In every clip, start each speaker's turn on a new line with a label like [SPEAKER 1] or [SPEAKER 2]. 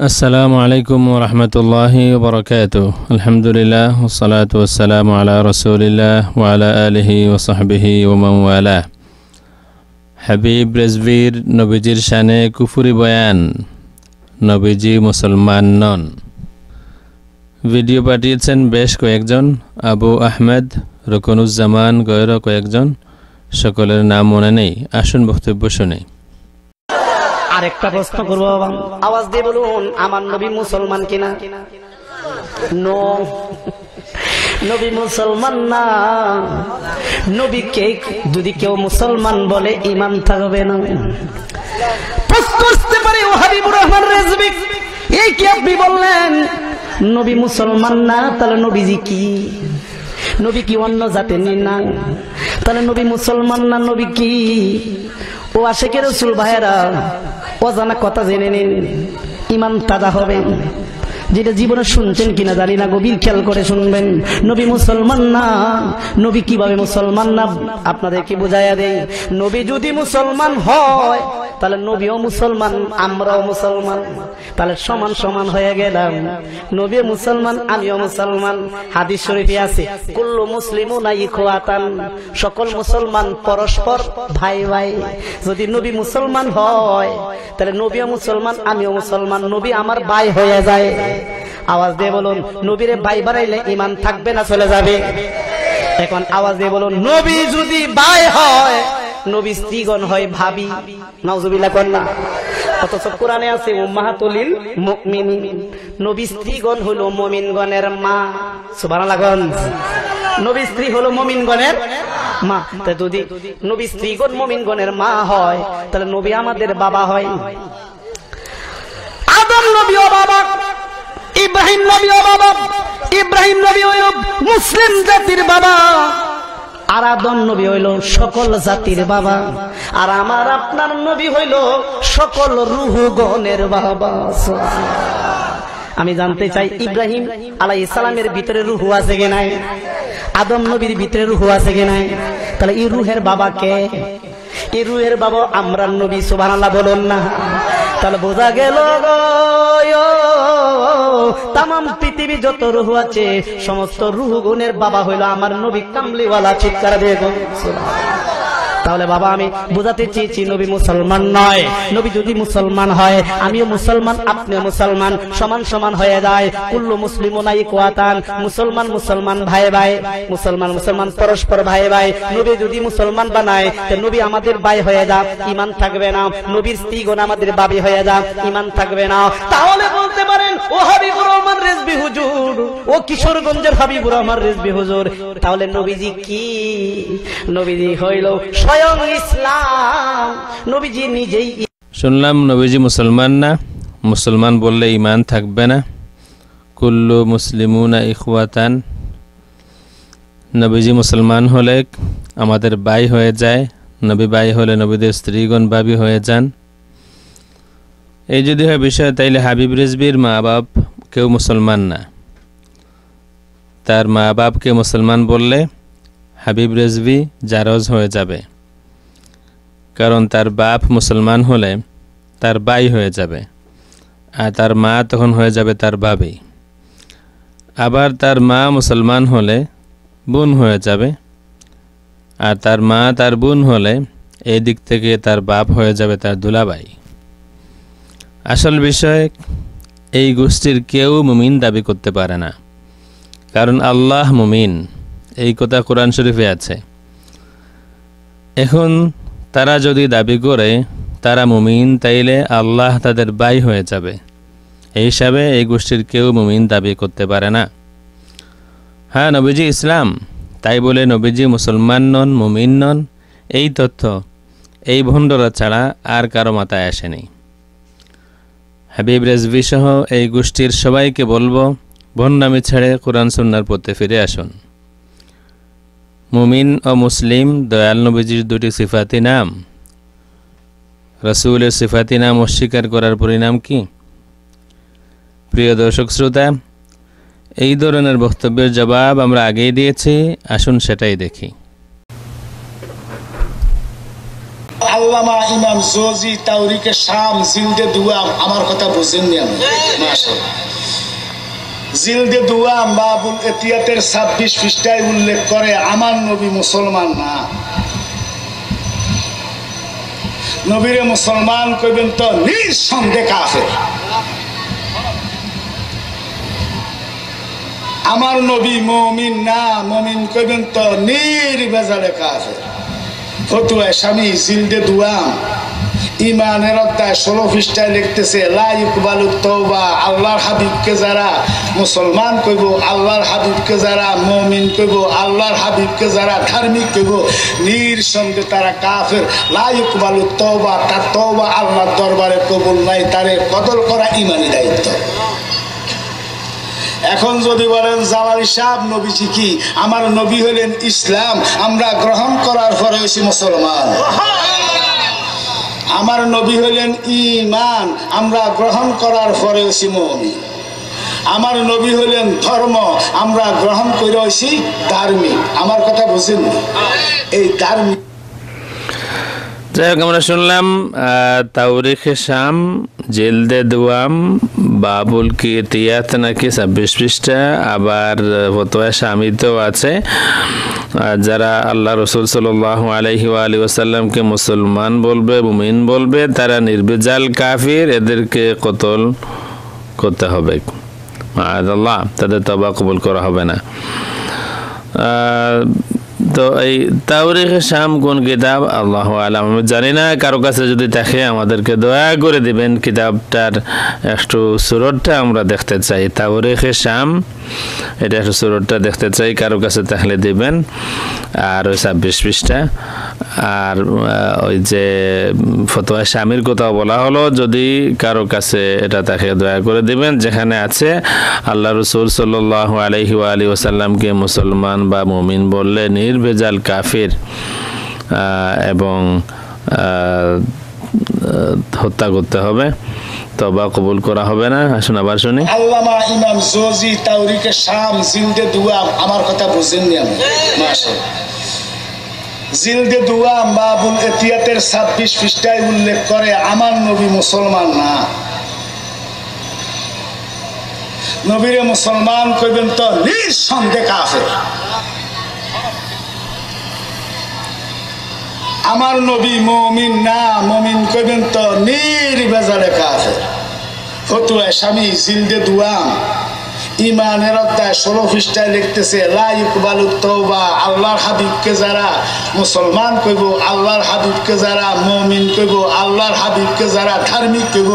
[SPEAKER 1] السلام عليكم ورحمة الله وبركاته الحمد لله والصلاة والسلام على رسول الله وعلى آله وصحبه ومن والاه হাবিব রেজভির নবীজির শানে কুফুরি বয়ান নবীজি মুসলমান নন ভিডিও পাঠিয়েছেন বেশ কয়েকজন আবু আহমেদ রকনুজ্জামান গয়র কয়েকজন সকলের নাম মনে নেই আসুন বক্তব্য শুনি
[SPEAKER 2] আরেকটা প্রশ্ন করব বাবা। আওয়াজ দিয়ে বলুন, আমার নবী মুসলমান কিনা? নবী মুসলমান না। নবী নবীকে যদি কেউ মুসলমান বলে ইমান থাকবে না। আসতে পারে, ও হাবিবুর রহমান এই কি আপনি বললেন? নবী মুসলমান না, তাহলে নবীজি কি? নবী কি অন্য জাতের না তাহলে নবী মুসলমান না, নবী কি? ও আশেকে রসুল ভাইয়েরা অজানা কথা জেনে নিন। ইমান তাজা হবে। যেটা জীবনে শুনছেন কিনা জানি না, গভীর খেয়াল করে শুনবেন। নবী মুসলমান না, নবী কীভাবে মুসলমান না, আপনাদেরকে বুঝাইয়া দেয় নবী যদি মুসলমান হয়, তাহলে নবীও মুসলমান, আমরাও মুসলমান। তাহলে সমান সমান হয়ে গেলাম। নবী মুসলমান, আমিও মুসলমান। হাদিস শরীফে আছে, কুল্লু মুসলিমু নাই খোয়াতান সকল মুসলমান পরস্পর ভাই ভাই। যদি নবী মুসলমান হয়, তাহলে নবীও মুসলমান, আমিও মুসলমান। নবী আমার ভাই হয়ে যায়। আওয়াজ দিয়ে বলুন, নবীরে ভাই বাড়াইলে ইমান থাকবে না, চলে যাবে। এখন আওয়াজ দিয়ে বলুন, নবী যদি ভাই হয়, নবী স্ত্রীগণ হয় ভাবি। নাউজুবিল্লাহ কন্যা অথচ কোরআনে আছে, উম্মাহাতুলিল মুমিনিন। নবী স্ত্রীগণ হলো মুমিনগণের মা। সুবহানাল্লাহ নবী স্ত্রী হলো মুমিনগণের মা। তা যদি নবী স্ত্রীগণ মুমিনগণের মা হয়, তাহলে নবী আমাদের বাবা হয়। আদম নবী ও বাবা ইব্রাহিম নবী ও বাবা, ইব্রাহিম নবী হইল মুসলিম জাতির বাবা আর আদম নবী হইল সকল জাতির বাবা, আর আমার আপনার নবী হইল সকল রুহগণের বাবা আমি জানতে চাই, ইব্রাহিম আলাই ইসলামের ভিতরে রুহু আছে কে নাই? আদম নবীর ভিতরে রুহু আছে কে নাই? তাহলে এই রুহের বাবা কে? এই রুহের বাবা আমরা নবী, সুবহানাল্লাহ, বলুন না। তাহলে বোঝা গেল গো তাম পৃথিবী যত রুহু আছে, সমস্ত রুহু গুণের বাবা হইল আমার নবী কামলিওয়ালা চিৎকার তাহলে বাবা, আমি বোঝাতে চেয়েছি নবী মুসলমান নয়। নবী যদি মুসলমান হয়, আমিও মুসলমান, আপনিও মুসলমান, সমান সমান হয়ে যায়। কুল্লু মুসলিম মুসলমান মুসলমান ভাই ভাই, মুসলমান মুসলমান পরস্পর ভাই ভাই। নবী যদি মুসলমান বানায় নবী আমাদের ভাই হয়ে যা ইমান থাকবে না। নবীর স্ত্রীগণ আমাদের বাবি হয়ে যা ইমান থাকবে না। তাহলে ও হাবিবুর রহমান রেজবি হুজুর, ও কিশোরগঞ্জের হাবিবুর রহমান রেজবি হুজুর। তাহলে নবীজি কি? নবীজি হইল স্বয়ং ইসলাম। নবীজি নিজেই
[SPEAKER 1] শুনলাম নবীজি মুসলমান না। মুসলমান বললে ইমান থাকবে না। কুল্লু মুসলিমুনা ইখওয়াতান। নবীজি মুসলমান হলে আমাদের বাই হয়ে যায়। নবী বাই হলে নবীদের স্ত্রীগণ বাবি হয়ে যান। এই যদি হয় বিষয়, তাইলে হাবিব রেজবির মা বাপ কেউ মুসলমান না। তার মা বাপকে মুসলমান বললে হাবিব রেজবি জারজ হয়ে যাবে। কারণ তার বাপ মুসলমান হলে তার বাই হয়ে যাবে। আর তার মা তখন হয়ে যাবে তার বাবি। আবার তার মা মুসলমান হলে বোন হয়ে যাবে। আর তার মা তার বোন হলে এই দিক থেকে তার বাপ হয়ে যাবে তার দুলাবাই। আসল বিষয়, এই গোষ্ঠীর কেউ মুমিন দাবি করতে পারে না। কারণ আল্লাহ মুমিন, এই কথা কোরআন শরীফে আছে। এখন তারা যদি দাবি করে, তারা মুমিন, তাইলে আল্লাহ তাদের বাই হয়ে যাবে। এই হিসাবে এই গোষ্ঠীর কেউ মুমিন দাবি করতে পারে না। হ্যাঁ নবীজি ইসলাম, তাই বলে নবীজি মুসলমান নন, মুমিন নন, এই তথ্য এই ভণ্ডরা ছাড়া আর কারও মাথায় আসেনি। হাবিব রেজভি সহ এই গোষ্ঠীর সবাইকে বলব ভণ্ডামি ছেড়ে কোরআন সুন্নার পথে ফিরে আসুন। মুমিন ও মুসলিম, দয়াল নবীজির দুটি সিফাতি নাম। রসুলের সিফাতি নাম অস্বীকার করার পরিণাম কি? প্রিয় দর্শক শ্রোতা, এই ধরনের বক্তব্যের জবাব আমরা আগেই দিয়েছি, আসুন সেটাই দেখি।
[SPEAKER 3] আল্লামা ইমাম জোজি তাওরিকে শাম জিলদে দুয়াম আমার কথা বুঝেননি আমি জিলদে দুয়াম বাবুল এতিয়াতের ছাব্বিশ পৃষ্ঠায় উল্লেখ করে, আমার নবী মুসলমান না। নবীরে মুসলমান কইবেন তো, নিঃসন্দেহ কাফের। আমার নবী মমিন না, মমিন কইবেন তো নির্বেজালে কাফের। ফতুয়ায় স্বামী জিলদে দুয়াম ইমানের অধ্যায় ষোলো পৃষ্ঠায় লিখতেছে লাইকবালু তৌবা আল্লাহর হাবিবকে যারা মুসলমান কইব, আল্লাহর হাবিবকে যারা মমিন কইব, আল্লাহর হাবিবকে যারা ধার্মিক কইব, নিঃসন্দেহে তারা কাফের। লাইকবালু তৌবা তার তৌবা আল্লাহর দরবারে কবুল নাই, তারে কদল করা ইমানি দায়িত্ব। এখন যদি বলেন, জালালি সাহ নবীজি কি আমার নবী হলেন ইসলাম, আমরা গ্রহণ করার পরে মুসলমান। আমার নবী হলেন ইমান আমরা গ্রহণ করার পরে হয়েছি মমি আমার নবী হলেন ধর্ম, আমরা গ্রহণ করে হয়েছি ধার্মিক। আমার কথা বুঝেন এই ধার্মিক
[SPEAKER 1] যাই হোক, আমরা শুনলাম তাওরিখে শাম জেলদে দুয়াম, বাবুল কি তিয়াত নাকি ছাব্বিশ পৃষ্ঠা? আবার ফতোয়া শামিতেও আছে। যারা আল্লাহ রসুল সাল্লাহ আলহি আলী ওসাল্লামকে মুসলমান বলবে, মুমিন বলবে, তারা নির্বেজাল কাফির, এদেরকে কতল করতে হবে। আল্লাহ তাদের তবা কবুল করা হবে না। তো এই তাওরিখ শাম কোন কিতাব? আল্লাহ আলাম। আমি জানি না, কারও কাছে যদি থাকে আমাদেরকে দয়া করে দিবেন, কিতাবটার একটু সুরতটা আমরা দেখতে চাই। তাওরিখ শাম এটা সুরতটা দেখতে চাই, কারও কাছে তাহলে দিবেন। আর ওই ছাব্বিশ পৃষ্ঠা। আর ওই যে ফতোয়া স্বামীর কথা বলা হলো, যদি কারও কাছে এটা তাকে দয়া করে দিবেন। যেখানে আছে, আল্লাহ রসুল সাল্লাহ আলহি আলী ওসাল্লামকে মুসলমান বা মুমিন বললে নির্ভেজাল কাফির এবং হত্যা করতে হবে, তবা কবুল করা হবে না। আসুন আবার শুনি।
[SPEAKER 3] আল্লামা ইমাম জোজি তাওরিকে শাম দুয়াম আমার কথা জিলদে দুয়াম বাবুল এতিয়াতের ছাব্বিশ পৃষ্ঠায় উল্লেখ করে, আমার নবী মুসলমান না। নবীরে মুসলমান কইবেন তো, নিঃসন্দেহ কাফের। আমার নবী মমিন না, মমিন কইবেন তো নির্বেজালে কাফের। ফতুয়ায় স্বামী জিলদে দুয়াম, ইমানের অধ্যায় ষোলো পৃষ্ঠায় লিখতেছে লাইকবালু তৌবা আল্লাহর হাবিবকে যারা মুসলমান কইব, আল্লাহর হাবিবকে যারা মমিন কইব, আল্লাহর হাবিবকে যারা ধার্মিক কইব,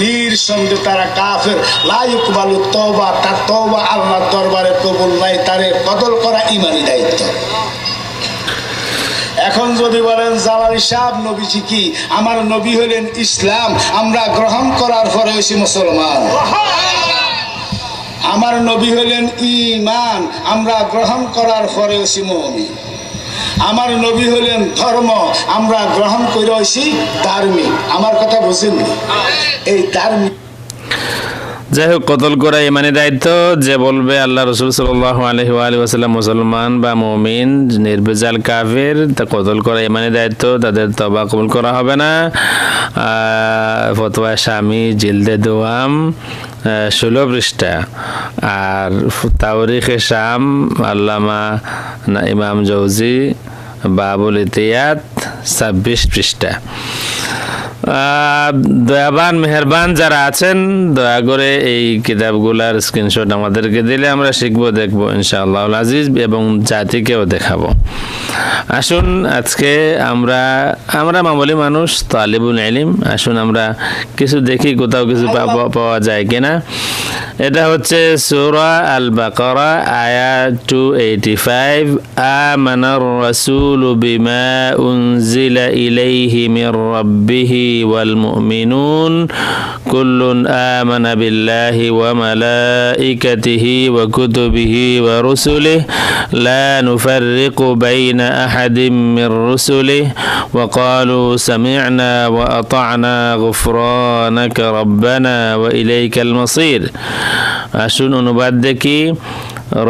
[SPEAKER 3] নিঃসন্দেহে তারা কাফের। লাইকবালু তৌবা তার তৌবা আল্লাহর দরবারে কবুল নাই, তারে কদল করা ইমানি দায়িত্ব। এখন যদি বলেন, জালালি সাহ নবীজি কি? আমার নবী হলেন ইসলাম, আমরা গ্রহণ করার পরে হয়েছি মুসলমান। আমার নবী হলেন ইমান আমরা গ্রহণ করার পরে হয়েছি মমি আমার নবী হলেন ধর্ম, আমরা গ্রহণ করে হয়েছি ধার্মিক। আমার কথা বুঝেন এই ধার্মিক
[SPEAKER 1] যাই হোক কতল করা ইমানি দায়িত্ব? যে বলবে, আল্লাহ রসুল সাল্লাহ আলহি আলী ওসাল্লাম মুসলমান বা মমিন নির্বেজাল কাফের, তা কতল করা ইমানি দায়িত্ব? তাদের তবা কবুল করা হবে না। ফতোয়া স্বামী, জিলদে দোয়াম ষোলো পৃষ্ঠা। আর তাওরিখে শাম, আল্লামা না, ইমাম জৌজি বাবুল ইতিয়াত, ছাব্বিশ পৃষ্ঠা। দয়াবান, মেহরবান যারা আছেন, দয়া করে এই কিতাবগুলার স্ক্রিনশট আমাদেরকে দিলে আমরা শিখব, দেখব ইনশাআল্লাহ আজিজ, এবং জাতিকেও দেখাবো। আসুন, আজকে আমরা আমরা মামলি মানুষ, তালিবুল আলিম আসুন, আমরা কিছু দেখি, কোথাও কিছু পাওয়া যায় কিনা। এটা হচ্ছে সুরা আল বাকরা আয়া টু এইটি ফাইভ আমানার রাসূল বিমা উনজিলা ইলাইহি মির রাব্বিহি ওয়াল মুমিনুন কুল্লুন আমানা বিল্লাহি ওয়া মালাইকাতিহি ওয়া কুতুবিহি ওয়া রুসুলিহি লা নুফাররিকু বাইনা আহাদিম মির রুসুলিহি ওয়া ক্বালু সামি'না ওয়া আতা'না গুফরানাকা রাব্বানা ওয়া ইলাইকাল মাসির আসুন অনুবাদ দেখি।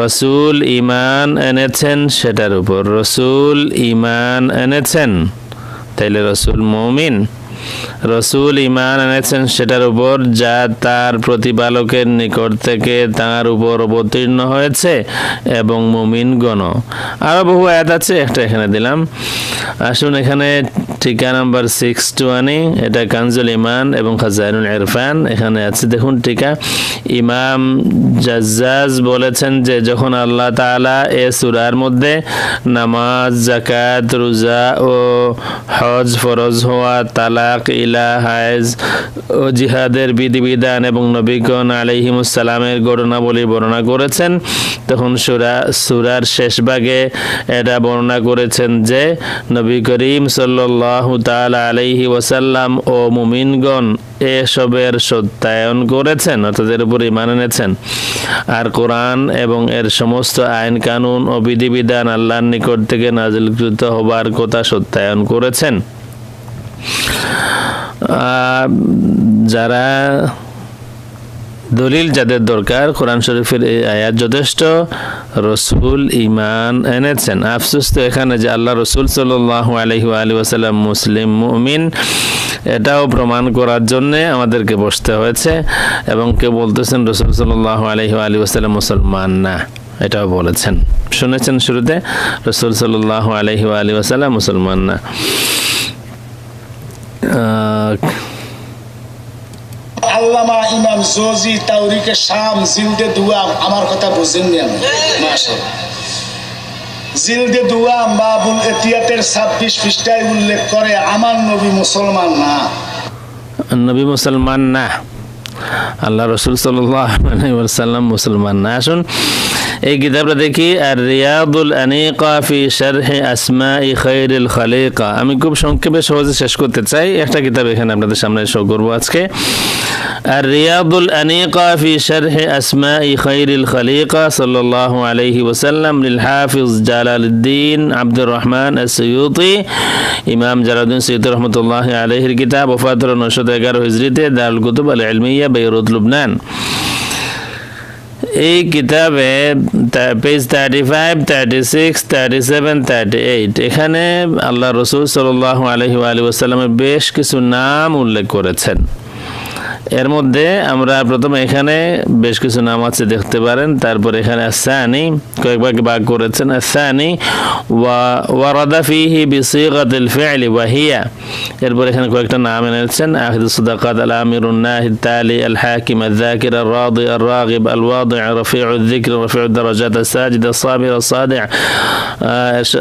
[SPEAKER 1] রসুল ইমান এনেছেন, সেটার উপর রসুল ইমান এনেছেন। তাইলে রসুল মমিন। রসুল ইমান এনেছেন সেটার উপর যা তার প্রতিপালকের নিকট থেকে তার উপর অবতীর্ণ হয়েছে এবং মুমিন গণ আরও বহু আয়াত আছে, একটা এখানে দিলাম। আসুন এখানে টিকা নাম্বার সিক্স টু আনি এটা কানজুল ইমান এবং খাজানুল ইরফান, এখানে আছে। দেখুন টিকা ইমাম জাজ্জাজ বলেছেন যে যখন আল্লাহ তাআলা এ সুরার মধ্যে নামাজ জাকাত রোজা ও হজ ফরজ হওয়া তালাক ইলা হায়েজ ও জিহাদের বিধিবিধান এবং নবীগণ আলহিমুসালামের ঘটনাবলী বর্ণনা করেছেন। তখন সুরা, সুরার শেষ ভাগে এটা বর্ণনা করেছেন যে, নবী করিম সাল্লাহ তালা আলহি ওসাল্লাম ও মুমিনগণ এসবের সত্যায়ন করেছেন, অর্থাৎ এর উপর ইমান এনেছেন। আর কোরআন এবং এর সমস্ত আইন কানুন ও বিধিবিধান আল্লাহর নিকট থেকে নাজিলকৃত হবার কথা সত্যায়ন করেছেন। যারা দলিল যাদের দরকার, কোরআন শরীফের এই আয়াত যথেষ্ট। রসুল ইমান এনেছেন। আফসোস তো এখানে যে আল্লাহ রসুল সাল্লাহ আলহি আলী ওসাল্লাম মুসলিম মুমিন, এটাও প্রমাণ করার জন্যে আমাদেরকে বসতে হয়েছে এবং কেউ বলতেছেন রসুল সাল্লাহ আলহি আলী ওসাল্লাম মুসলমান না, এটাও বলেছেন। শুনেছেন শুরুতে? রসুল সাল্লাহ আলহি আলী ওসাল্লাম মুসলমান না। আহ,
[SPEAKER 3] আল্লামা ইমাম জোজি তাওরিকে শাম জিলদে দুয়াম আমার কথা বুঝেননি আমি জিলদে দুয়াম বাবুল এতিয়াতের ছাব্বিশ পৃষ্ঠায় উল্লেখ করে আমার নবী মুসলমান না।
[SPEAKER 1] নবী মুসলমান না। আল্লাহ রসুল সাল্লাম মুসলমান না। আসুন এই কিতাবটা দেখি আর রিয়াদুল আনিকা ফি শারহে আসমা খৈরুল খালিকা। আমি খুব সংক্ষেপে সহজে শেষ করতে চাই। একটা কিতাব এখানে আপনাদের সামনে শো করব আজকে। আর রিয়াদুল আনিকা ফি শারহে আসমা খৈরুল খালিকা সাল্লাল্লাহু আলাইহি ওয়াসাল্লাম লিল হাফিজ জালালউদ্দিন আব্দুর রহমান আসিয়ুতি ইমাম জালালউদ্দিন সৈয়দ রহমতুল্লাহ আলাইহির কিতাব ওফাতুর নশত এগারো হিজরিতে দারুল কুতুব আল ইলমিয়া বেরুত লুবনান। এই কিতাবে page thirty five thirty six thirty seven thirty eight এখানে আল্লাহ রসুল সাল আলহি আলী ওসাল্লামের বেশ কিছু নাম উল্লেখ করেছেন। এর মধ্যে আমরা প্রথমে এখানে বেশ কিছু নাম আছে দেখতে পারেন তারপর এখানে আসানি কয়েক ভাগে ভাগ করেছেন আসানি ওয়ারাদা ফিহি বিসিগাতিল ফি'লি ওয়া হিয়া এরপর এখানে কয়েকটা নাম এনেছেন আখিদ সুদাকাত আল আমিরুন নাহিদ তালি আল হাকিম আল যাকির আল রাদি আল রাগিব আল ওয়াদি রফিউ الذكر رفيع الدرجات الساجد الصابر الصادع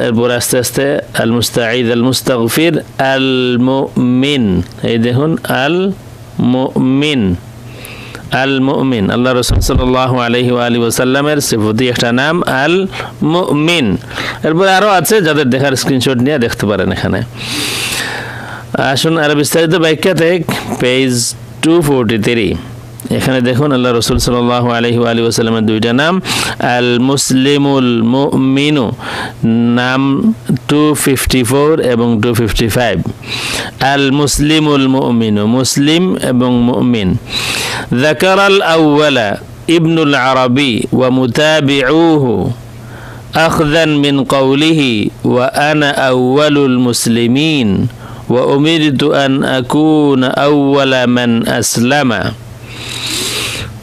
[SPEAKER 1] এরপর আস্তে আস্তে আল মুস্তাঈদ আল মুস্তাগফির আল মুমিন এই দেখুন আল মুমিন আল মুমিন আল্লাহ রসুল সাল্লাহ আলহি আলী ওসাল্লামের সিফতি একটা নাম আল মুমিন এরপরে আরও আছে যাদের দেখার স্ক্রিনশট নিয়ে দেখতে পারেন এখানে। আসুন আর বিস্তারিত ব্যাখ্যাতে পেজ টু ফোরটি থ্রি এখানে দেখুন আল্লাহ রসুল সাল্লাহ আলহি আলী ওসাল্লামের দুইটা নাম আল মুসলিমুল মুমিনু নাম টু ফিফটি ফোর এবং টু ফিফটি ফাইভ আল মুসলিমুল মুমিনু মুসলিম এবং মুমিন ذكر الأول ابن العربي ومتابعوه أخذا من قوله وأنا أول المسلمين وأمرت أن أكون أول من أسلم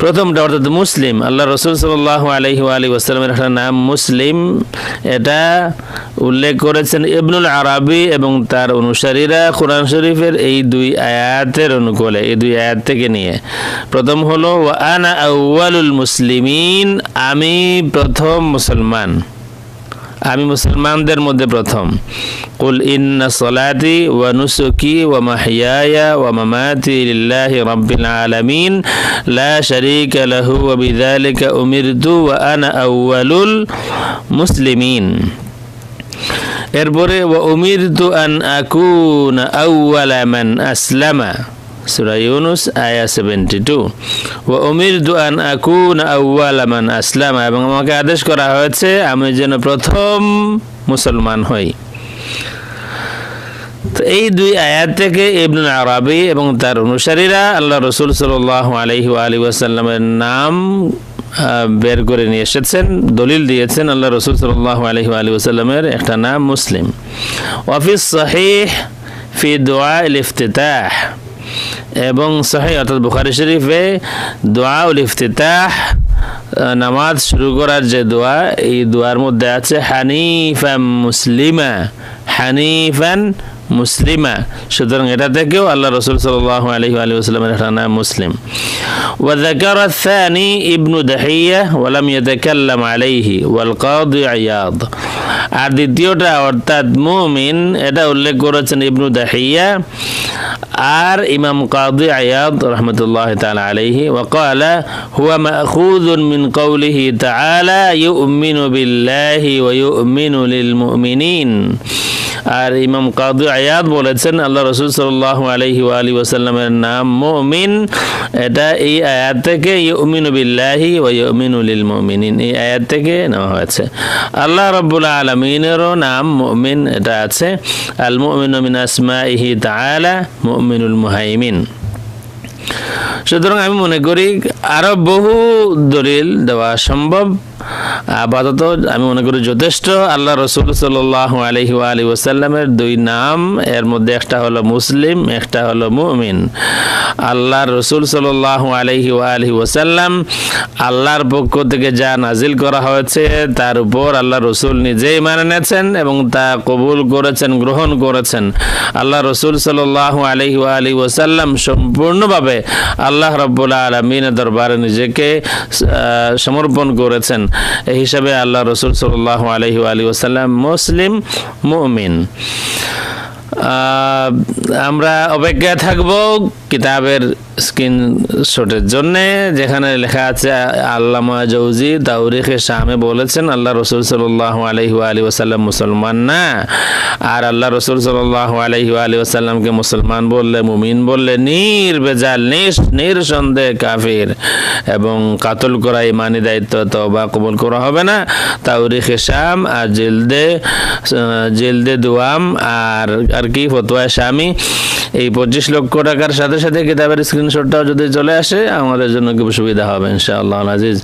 [SPEAKER 1] প্রথমটা অর্থাৎ মুসলিম। আল্লাহ রসুল সাল্লাহ আলহি আলী ওসালামের একটা নাম মুসলিম। এটা উল্লেখ করেছেন ইবনুল আরবি এবং তার অনুসারীরা কোরআন শরীফের এই দুই আয়াতের অনুকূলে, এই দুই আয়াত থেকে নিয়ে। প্রথম হলো আনা আউয়ালুল মুসলিমিন আমি প্রথম মুসলমান। আমি মুসলমানদের মধ্যে প্রথম। কুল ইন্না সলাতি ওয়া নুসুকি ওয়া মাহিয়ায়া ওয়া মামাতি লিল্লাহি রাব্বিল আলামিন। লা শারীকা লাহু ওয়া বিযালিকা উমিরতু ওয়া আনা আউয়ালুল মুসলিমিন। এরপরে, ওয়া উমিরতু আন আকুনা আউওয়ালা মান আসলামা। সূরা ইউনুস আয়া 72 ওয়া উমিরতু আন আকুনা আউওয়ালা মান আসলামা এবং আমাকে আদেশ করা হয়েছে, আমি যেন প্রথম মুসলমান হই। তো এই দুই আয়াত থেকে ইবনুল আরবি এবং তার অনুসারীরা আল্লাহ রসুল সাল্লাহ আলহি আলী ওয়াসাল্লামের নাম বের করে নিয়ে এসেছেন, দলিল দিয়েছেন আল্লাহ রসুল সাল্লাহ আলহি আলী ওসাল্লামের একটা নাম মুসলিম। ওয়াফিস সাহিহ ফি দোয়া ইফতিতাহ এবং সহি, অর্থাৎ বুখারি শরীফে দোয়া উল ইফতিতাহ নামাজ শুরু করার যে দোয়া, এই দোয়ার মধ্যে আছে হানিফাম মুসলিমা, হানিফান মুসলিমা সুতরাং এটা থেকেও আল্লাহ রসুল সাল্লাহ আলহি আলী আসলামের একটা নাম মুসলিম وذكر الثاني ابن دحية ولم يتكلم عليه والقاضي عياض আর দ্বিতীয়টা অর্থাৎ মুমিন এটা উল্লেখ করেছেন ইবনু দাহিয়া আর ইমাম কাদি আয়াদ রহমতুল্লাহ তাআলা আলাইহি وقال هو مأخوذ من قوله تعالى يؤمن بالله ويؤمن للمؤمنين আর ইমাম কাদু আয়াত বলেছেন, আল্লাহ রসুল সাল্লাহ আলহি আলী ওসাল্লামের নাম মমিন। এটা এই আয়াত থেকে ইউমিনু বিল্লাহি ও ইউমিনু লিল মুমিনিন, এই আয়াত থেকে নেওয়া হয়েছে। আল্লাহ রব্বুল আলমিনেরও নাম মমিন এটা আছে। আল মুমিনু মিন আসমাইহি তাআলা, মুমিনুল মুহাইমিন। সুতরাং আমি মনে করি আরও বহু দলিল দেওয়া সম্ভব। আপাতত আমি মনে করি যথেষ্ট। আল্লাহ রসুল সাল আলহি আলী ওসাল্লামের দুই নাম, এর মধ্যে একটা হলো মুসলিম, একটা হলো মুমিন। আল্লাহ রসুল সাল আলহি আলহি ওসাল্লাম আল্লাহর পক্ষ থেকে যা নাজিল করা হয়েছে, তার উপর আল্লাহ রসুল নিজেই মানে নিয়েছেন এবং তা কবুল করেছেন, গ্রহণ করেছেন। আল্লাহ রসুল সাল আলহি আলী ওসাল্লাম সম্পূর্ণভাবে আল্লাহ রব্বুল্লা আলমিনের দরবারে নিজেকে সমর্পণ করেছেন। এই হিসাবে আল্লাহ রসুল সাল্লাহ আলহি আলী ওসাল্লাম মুসলিম মুমিন। আমরা অপেক্ষায় থাকব কিতাবের স্ক্রিনশটের জন্যে, যেখানে লেখা আছে, আল্লামা জৌজি তাউরিখে শামে বলেছেন, আল্লাহ রসুল সাল্লাহ আলহি আলী ওসাল্লাম মুসলমান না। আর আল্লাহ রসুল সাল্লাহ আলহি আলী ওসাল্লামকে মুসলমান বললে, মুমিন বললে, নির বেজাল নিঃসন্দেহ কাফির। এবং কাতল করা ইমানি দায়িত্ব তো বা কবল করা হবে না। তাউরিখে শাম আর জিলদে জিলদে দুয়াম আর আর কি ফতোয়া স্বামী এই পঁচিশ লক্ষ টাকার সাথে সাথে কিতাবের স্ক্রিনশটটাও যদি চলে আসে আমাদের জন্য খুব সুবিধা হবে ইনশাআল্লাহ আজিজ